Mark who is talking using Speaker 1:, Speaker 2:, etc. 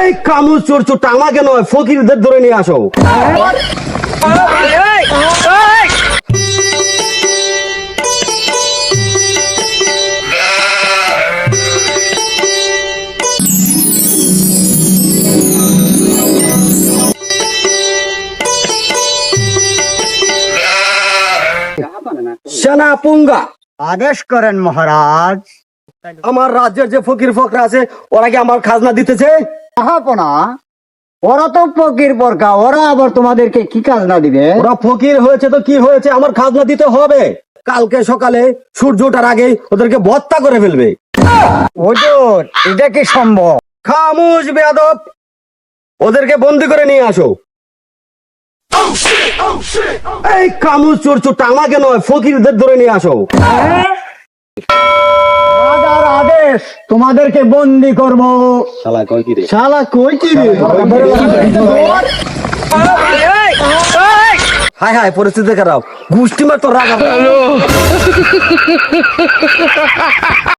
Speaker 1: এই কামু চোর চোরটা আমাকে নয় ফকিরদের ধরে নিয়ে আসো। সেনা পুঙ্গা
Speaker 2: আদেশ করেন মহারাজ
Speaker 1: আমার রাজ্যের যে ফকির ফকরা আছে ওরা কি আমার খাজনা দিতেছে?
Speaker 2: ওরা তো ফকির পরকা ওরা আবার তোমাদেরকে কি কাজ না দিবে?
Speaker 1: ওরা ফকির হয়েছে তো কি হয়েছে আমার খাজনা দিতে হবে। কালকে সকালে সূর্য ওঠার আগে ওদেরকে ভত্তা করে ফেলবে।
Speaker 2: হুজুর এটা কি সম্ভব?
Speaker 1: খামুশ বেয়াদব। ওদেরকে বন্দি করে নিয়ে আসো। এই কামুশ চোর চোরটা আমাকে নয় ফকিরদের ধরে নিয়ে আসো
Speaker 2: রাজার আদেশ তোমাদেরকে বন্দি করব।
Speaker 1: শালা কই কি রে?
Speaker 2: শালা কই কি রে?
Speaker 1: হাই হাই পরিস্থিতি খারাপ। গুষ্টি মার তো রাগ